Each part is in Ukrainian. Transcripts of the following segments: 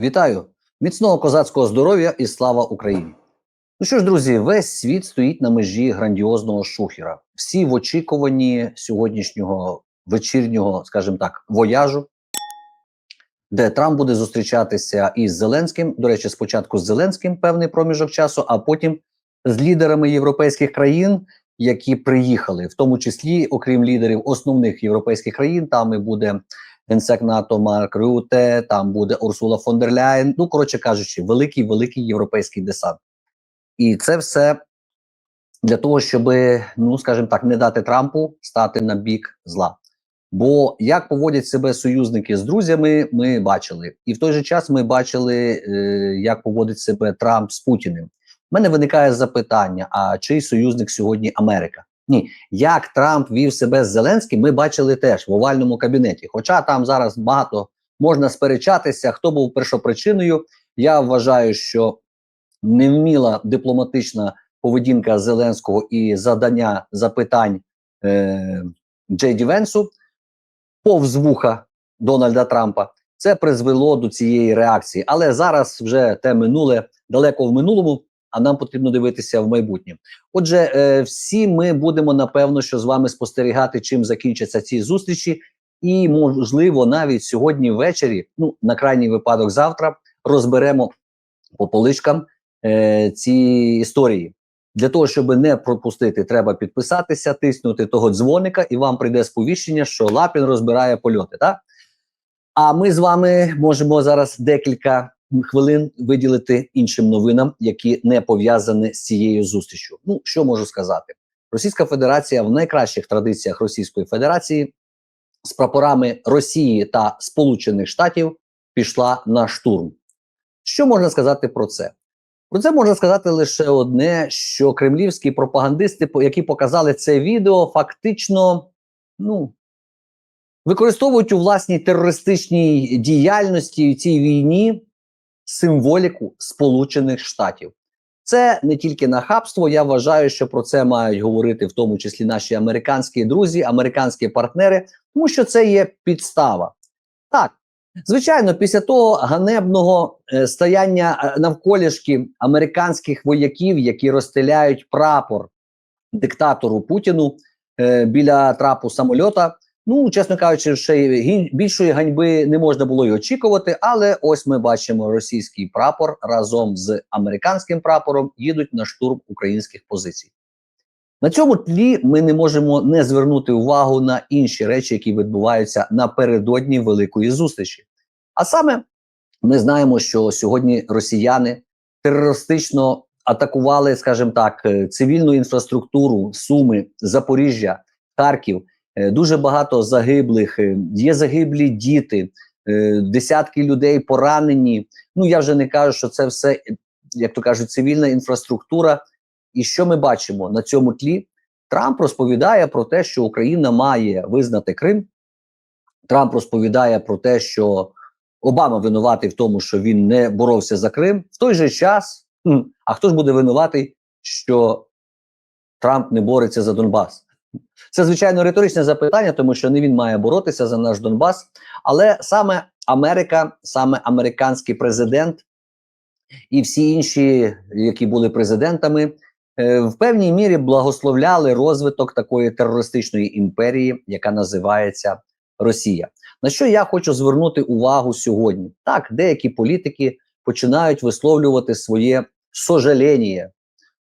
Вітаю! Міцного козацького здоров'я і слава Україні! Ну що ж, друзі, весь світ стоїть на межі грандіозного шухера. Всі в очікуванні сьогоднішнього вечірнього, скажімо так, вояжу, де Трамп буде зустрічатися із Зеленським. До речі, спочатку з Зеленським певний проміжок часу, а потім з лідерами європейських країн, які приїхали, в тому числі, окрім лідерів основних європейських країн, там і буде генсек НАТО Марк Рюте, там буде Урсула фон дер Ляєн. Ну, коротше кажучи, великий великий європейський десант. І це все для того, щоб, ну скажімо так, не дати Трампу стати на бік зла. Бо як поводять себе союзники з друзями, ми бачили, і в той же час ми бачили, е, як поводить себе Трамп з Путіним. У мене виникає запитання: а чий союзник сьогодні Америка? Ні, як Трамп вів себе з Зеленським, ми бачили теж в овальному кабінеті. Хоча там зараз багато можна сперечатися, хто був першопричиною. Я вважаю, що невміла дипломатична поведінка Зеленського і задання запитань е, Джей Ді Венсу повз вуха Дональда Трампа. Це призвело до цієї реакції. Але зараз вже те минуле далеко в минулому, а нам потрібно дивитися в майбутнє. Отже, е, всі ми будемо напевно, що з вами спостерігати, чим закінчаться ці зустрічі, і можливо, навіть сьогодні ввечері, ну на крайній випадок, завтра розберемо по поличкам е, ці історії. Для того, щоб не пропустити, треба підписатися, тиснути того дзвоника, і вам прийде сповіщення, що Лапін розбирає польоти. Так? А ми з вами можемо зараз декілька хвилин виділити іншим новинам, які не пов'язані з цією зустрічю. Ну, що можу сказати? Російська Федерація в найкращих традиціях Російської Федерації з прапорами Росії та Сполучених Штатів пішла на штурм. Що можна сказати про це? Про це можна сказати лише одне: що кремлівські пропагандисти, які показали це відео, фактично ну, використовують у власній терористичній діяльності в цій війні символіку Сполучених Штатів. Це не тільки нахабство. Я вважаю, що про це мають говорити в тому числі наші американські друзі, американські партнери, тому що це є підстава. Так, звичайно, після того ганебного е, стояння е, навколішки американських вояків, які розстріляють прапор диктатору Путіну е, біля трапу самольота. Ну, чесно кажучи, ще більшої ганьби не можна було й очікувати, але ось ми бачимо російський прапор разом з американським прапором їдуть на штурм українських позицій. На цьому тлі ми не можемо не звернути увагу на інші речі, які відбуваються напередодні великої зустрічі. А саме ми знаємо, що сьогодні росіяни терористично атакували, скажімо так, цивільну інфраструктуру Суми, Запоріжжя, Харків. Дуже багато загиблих, є загиблі діти, десятки людей поранені. Ну я вже не кажу, що це все, як то кажуть, цивільна інфраструктура. І що ми бачимо на цьому тлі? Трамп розповідає про те, що Україна має визнати Крим. Трамп розповідає про те, що Обама винуватий в тому, що він не боровся за Крим. В той же час, а хто ж буде винуватий, що Трамп не бореться за Донбас? Це звичайно риторичне запитання, тому що не він має боротися за наш Донбас, але саме Америка, саме американський президент і всі інші, які були президентами, в певній мірі благословляли розвиток такої терористичної імперії, яка називається Росія. На що я хочу звернути увагу сьогодні? Так, деякі політики починають висловлювати своє сожаління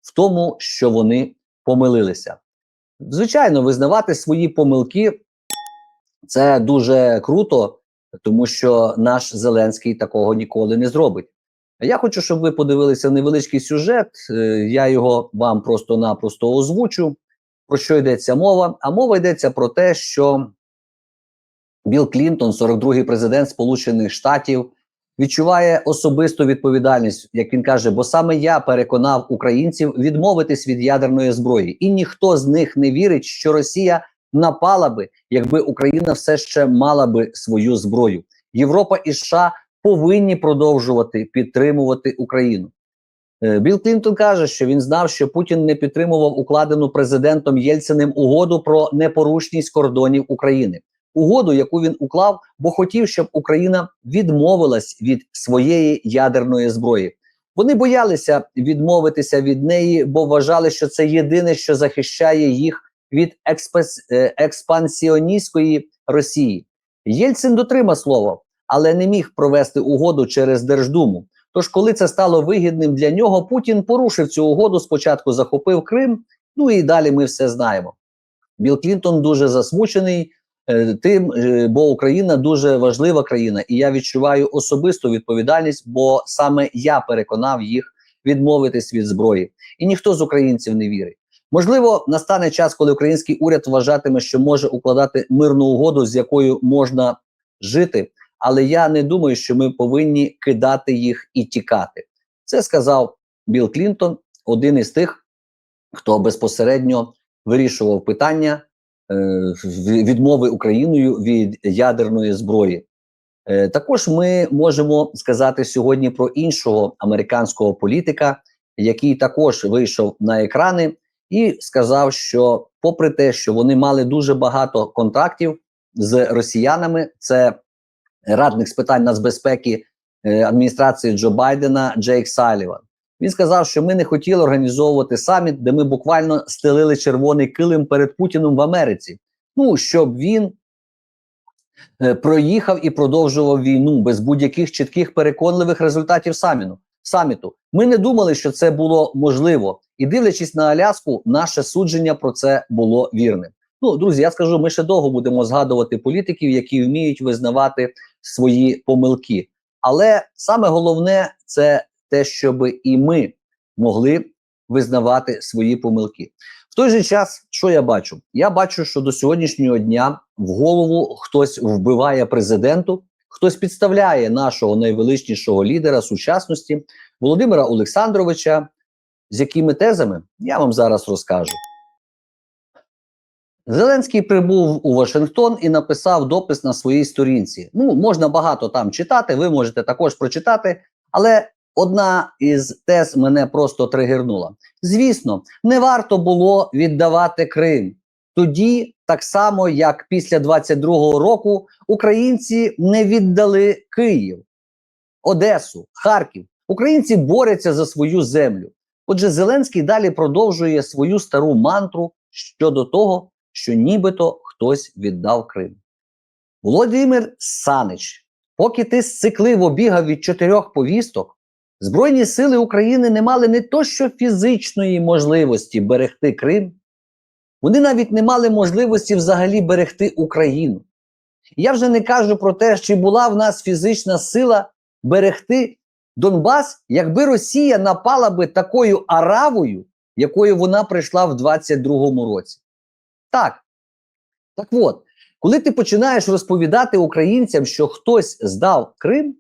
в тому, що вони помилилися. Звичайно, визнавати свої помилки це дуже круто, тому що наш Зеленський такого ніколи не зробить. Я хочу, щоб ви подивилися невеличкий сюжет. Я його вам просто-напросто озвучу. Про що йдеться мова? А мова йдеться про те, що Білл Клінтон, 42-й президент Сполучених Штатів, відчуває особисту відповідальність, як він каже, бо саме я переконав українців відмовитись від ядерної зброї, і ніхто з них не вірить, що Росія напала би, якби Україна все ще мала би свою зброю. Європа і США повинні продовжувати підтримувати Україну. Білл Клінтон каже, що він знав, що Путін не підтримував укладену президентом Єльциним угоду про непорушність кордонів України. Угоду, яку він уклав, бо хотів, щоб Україна відмовилась від своєї ядерної зброї. Вони боялися відмовитися від неї, бо вважали, що це єдине, що захищає їх від е, експансіоністської Росії. Єльцин дотримав слово, але не міг провести угоду через Держдуму. Тож, коли це стало вигідним для нього, Путін порушив цю угоду. Спочатку захопив Крим. Ну і далі ми все знаємо. Білл Клінтон дуже засмучений тим, е, бо Україна дуже важлива країна, і я відчуваю особисту відповідальність, бо саме я переконав їх відмовитись від зброї, і ніхто з українців не вірить. Можливо, настане час, коли український уряд вважатиме, що може укладати мирну угоду, з якою можна жити. Але я не думаю, що ми повинні кидати їх і тікати. Це сказав Білл Клінтон, один із тих, хто безпосередньо вирішував питання е, відмови Україною від ядерної зброї. Е, також ми можемо сказати сьогодні про іншого американського політика, який також вийшов на екрани і сказав, що, попри те, що вони мали дуже багато контактів з росіянами, це радник з питань нацбезпеки е, адміністрації Джо Байдена Джейк Саліван. Він сказав, що ми не хотіли організовувати саміт, де ми буквально стелили червоний килим перед Путіним в Америці. Ну щоб він е, проїхав і продовжував війну без будь-яких чітких переконливих результатів саміну, саміту. Ми не думали, що це було можливо, і дивлячись на Аляску, наше судження про це було вірним. Ну, друзі, я скажу, ми ще довго будемо згадувати політиків, які вміють визнавати свої помилки. Але саме головне це те, щоб і ми могли визнавати свої помилки. В той же час, що я бачу? Я бачу, що до сьогоднішнього дня в голову хтось вбиває президенту, хтось підставляє нашого найвеличнішого лідера сучасності Володимира Олександровича. З якими тезами я вам зараз розкажу. Зеленський прибув у Вашингтон і написав допис на своїй сторінці. Ну, можна багато там читати, ви можете також прочитати, але одна із тез мене просто тригернула. Звісно, не варто було віддавати Крим. Тоді, так само як після 22-го року, українці не віддали Київ, Одесу, Харків. Українці борються за свою землю. Отже, Зеленський далі продовжує свою стару мантру щодо того, що нібито хтось віддав Крим. Володимир Санич, поки ти сцикливо бігав від чотирьох повісток, Збройні сили України не мали не то що фізичної можливості берегти Крим, вони навіть не мали можливості взагалі берегти Україну. Я вже не кажу про те, чи була в нас фізична сила берегти Донбас, якби Росія напала би такою аравою, якою вона прийшла в 22-му році. Так. Так от, коли ти починаєш розповідати українцям, що хтось здав Крим,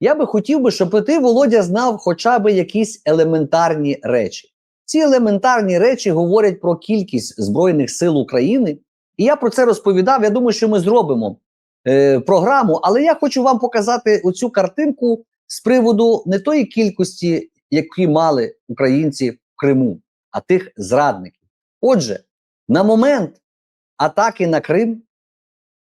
я би хотів би, щоб ти, Володя, знав хоча б якісь елементарні речі. Ці елементарні речі говорять про кількість Збройних сил України. І я про це розповідав. Я думаю, що ми зробимо е, програму, але я хочу вам показати оцю картинку з приводу не тої кількості, які мали українці в Криму, а тих зрадників. Отже, на момент атаки на Крим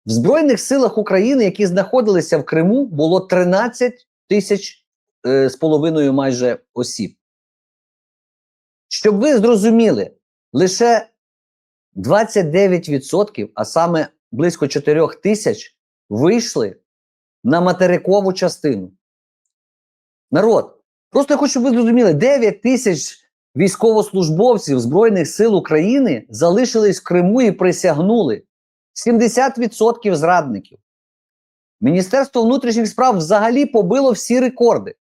в Збройних силах України, які знаходилися в Криму, було 13 тисяч е, з половиною майже осіб. Щоб ви зрозуміли, лише 29%, а саме близько 4 тисяч, вийшли на материкову частину. Народ, просто я хочу, щоб ви зрозуміли, 9 тисяч військовослужбовців Збройних сил України залишились в Криму і присягнули. 70% зрадників. Міністерство внутрішніх справ взагалі побило всі рекорди.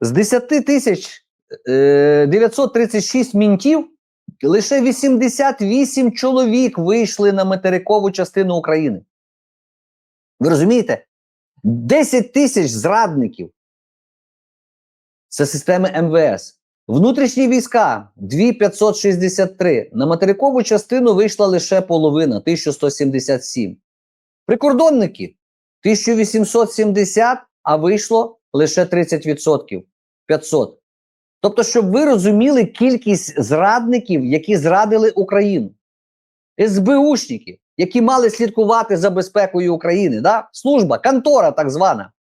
З 10 тисяч е, 936 мінтів лише 88 чоловік вийшли на материкову частину України. Ви розумієте? 10 тисяч зрадників. Це системи МВС. Внутрішні війська 2563. На материкову частину вийшла лише половина 1177. Прикордонники 1870, а вийшло лише 30%. 500. Тобто, щоб ви розуміли кількість зрадників, які зрадили Україну. СБУшники які мали слідкувати за безпекою України. Да? Служба, контора так звана.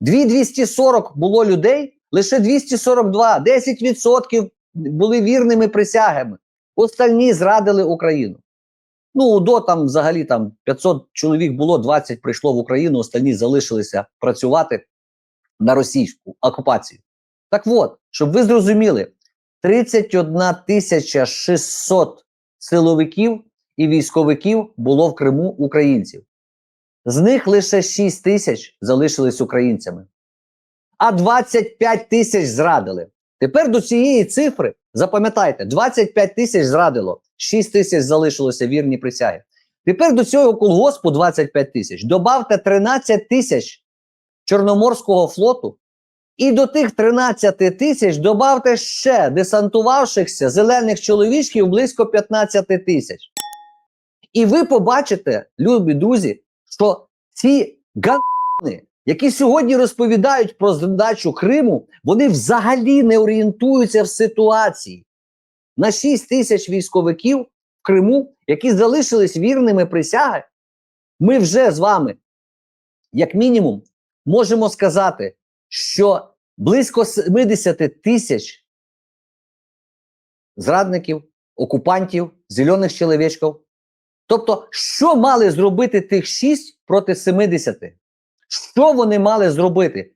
2240 було людей, лише 242, 10% були вірними присягами. Остальні зрадили Україну. Ну, УДО там взагалі там 500 чоловік було, 20 прийшло в Україну, остальні залишилися працювати на російську окупацію. Так от, щоб ви зрозуміли, 31 тисяча 600 силовиків і військовиків було в Криму українців. З них лише 6 тисяч залишились українцями, а 25 тисяч зрадили. Тепер до цієї цифри запам'ятайте: 25 тисяч зрадило, 6 тисяч залишилося вірні присяги. Тепер до цього колгоспу 25 тисяч. Добавте 13 тисяч Чорноморського флоту. І до тих 13 тисяч добавте ще десантувавшихся зелених чоловічків близько 15 тисяч. І ви побачите, любі друзі, що ці гани, які сьогодні розповідають про здачу Криму, вони взагалі не орієнтуються в ситуації. На 6 тисяч військовиків в Криму, які залишились вірними присяги, ми вже з вами, як мінімум, можемо сказати, що близько 70 тисяч зрадників, окупантів, зелених чоловічків. Тобто, що мали зробити тих 6 проти 70? Що вони мали зробити?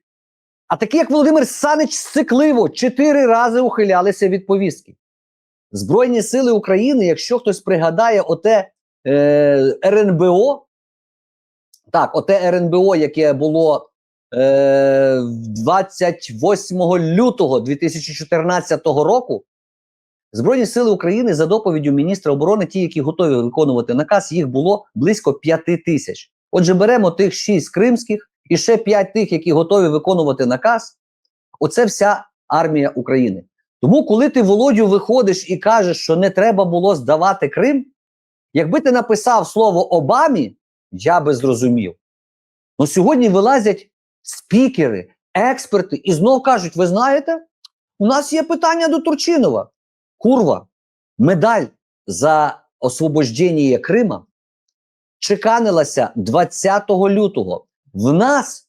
А такі, як Володимир Санич, сикливо чотири рази ухилялися від повістки. Збройні сили України, якщо хтось пригадає оте е, РНБО, так, оте РНБО, яке було е, 28 лютого 2014 року, Збройні сили України за доповіддю міністра оборони, ті, які готові виконувати наказ, їх було близько 5 тисяч. Отже, беремо тих 6 кримських і ще 5 тих, які готові виконувати наказ. Оце вся армія України. Тому, коли ти Володю виходиш і кажеш, що не треба було здавати Крим, якби ти написав слово Обамі, я би зрозумів. Ну сьогодні вилазять спікери, експерти і знов кажуть: ви знаєте, у нас є питання до Турчинова. Курва, медаль за освобождення Крима чеканилася 20 лютого. В нас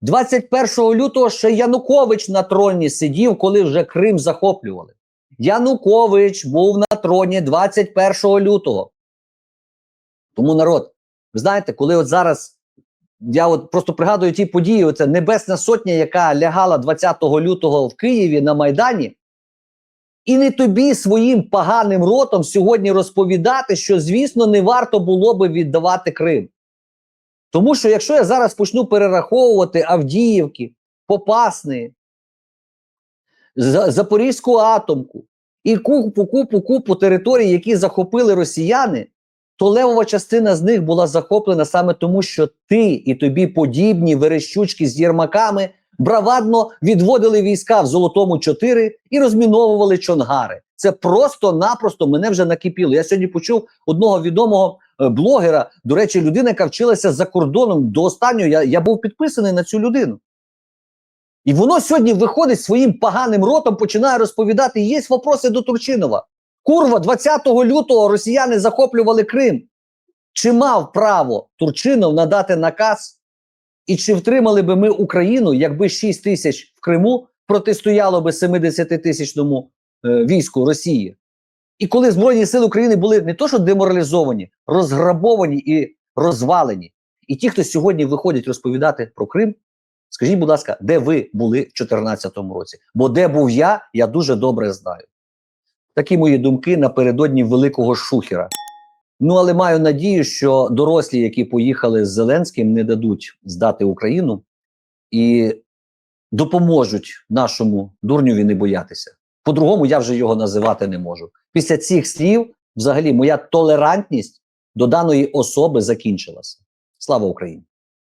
21 лютого ще Янукович на троні сидів, коли вже Крим захоплювали. Янукович був на троні 21 лютого. Тому народ, ви знаєте, коли от зараз я от просто пригадую ті події, оце Небесна Сотня, яка лягала 20 лютого в Києві на Майдані. І не тобі своїм поганим ротом сьогодні розповідати, що, звісно, не варто було би віддавати Крим. Тому що якщо я зараз почну перераховувати Авдіївки, Попасни, Запорізьку атомку і купу, купу, купу територій, які захопили росіяни, то левова частина з них була захоплена саме тому, що ти і тобі подібні верещучки з єрмаками бравадно відводили війська в Золотому 4 і розміновували чонгари. Це просто-напросто мене вже накипіло. Я сьогодні почув одного відомого е, блогера, до речі, людина, яка вчилася за кордоном до останнього. Я, я був підписаний на цю людину. І воно сьогодні виходить своїм поганим ротом, починає розповідати: є вопроси до Турчинова. Курва, 20 лютого росіяни захоплювали Крим. Чи мав право Турчинов надати наказ? І чи втримали би ми Україну, якби 6 тисяч в Криму протистояло би 70 тисячному е, війську Росії? І коли Збройні сили України були не то, що деморалізовані, розграбовані і розвалені. І ті, хто сьогодні виходять розповідати про Крим, скажіть, будь ласка, де ви були в 2014 році? Бо де був я, я дуже добре знаю. Такі мої думки напередодні великого шухера. Ну, але маю надію, що дорослі, які поїхали з Зеленським, не дадуть здати Україну і допоможуть нашому дурнюві не боятися. По-другому я вже його називати не можу. Після цих слів, взагалі, моя толерантність до даної особи закінчилася. Слава Україні!